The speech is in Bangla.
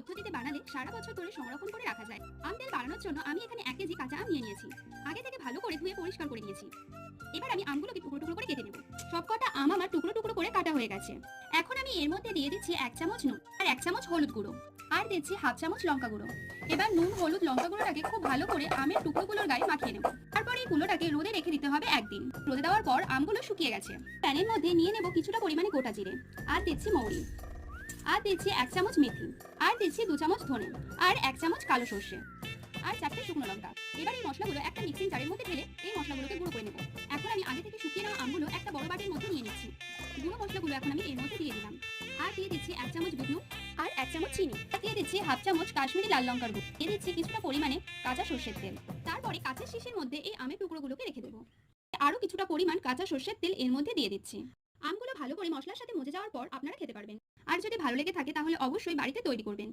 পদ্ধতিতে বানালে সারা বছর ধরে সংরক্ষণ করে রাখা যায়। আম তেল বানানোর জন্য আমি এখানে এক কেজি কাঁচা আম নিয়ে নিয়েছি। আগে থেকে ভালো করে ধুয়ে পরিষ্কার করে নিয়েছি। এবার আমি আমগুলোকে টুকরো টুকরো করে কেটে নেব। সবকটা আম আমার টুকরো টুকরো করে কাটা হয়ে গেছে। এখন আমি এর মধ্যে দিয়ে দিচ্ছি এক চামচ নুন আর এক চামচ হলুদ গুঁড়ো আর দিচ্ছি হাফ চামচ লঙ্কা গুঁড়ো। এবার নুন, হলুদ, লঙ্কা গুঁড়োটাকে খুব ভালো করে আমের টুকরোগুলোর গায়ে মাখিয়ে নেব। তারপর এই গুলোটাকে রোদে রেখে দিতে হবে একদিন। রোদে দেওয়ার পর আমগুলো শুকিয়ে গেছে। প্যানের মধ্যে নিয়ে নেব কিছুটা পরিমাণে গোটা জিরে আর দিচ্ছি মৌরি। আর দিচ্ছি এক চামচ মেথি, আর দিচ্ছি দু চামচ ধনে, আর এক চামচ কালো সর্ষে, আর চারটে শুকনো লঙ্কা। এবার এই মশলাগুলো একটা মিক্সিং জারের মধ্যে ঢেলে এই মশলাগুলোকে গুঁড়ো করে নেব। এখন আমি আগে থেকে শুকিয়ে নেওয়া আমগুলো একটা বড় বাটির মধ্যে নিয়ে নিচ্ছি। গুঁড়ো মশলাগুলো এখন আমি এর মধ্যে দিয়ে দিলাম। আর দিয়ে দিচ্ছি এক চামচ বিট নুন আর এক চামচ চিনি। দিয়ে দিচ্ছি হাফ চামচ কাশ্মীরি লাল লঙ্কার গুঁড়ো। দিয়ে দিচ্ছি কিছুটা পরিমাণে কাঁচা সর্ষের তেল। তারপরে কাঁচের শিশির মধ্যে এই আমের টুকরোগুলোকে রেখে দেবো। আরও কিছুটা পরিমাণ কাঁচা সর্ষের তেল এর মধ্যে দিয়ে দিচ্ছি। আমগুলো ভালো করে মশলার সাথে মজে যাওয়ার পর আপনারা খেতে পারবেন। আর যদি ভালো লেগে থাকে তাহলে অবশ্যই বাড়িতে তৈরি করবেন।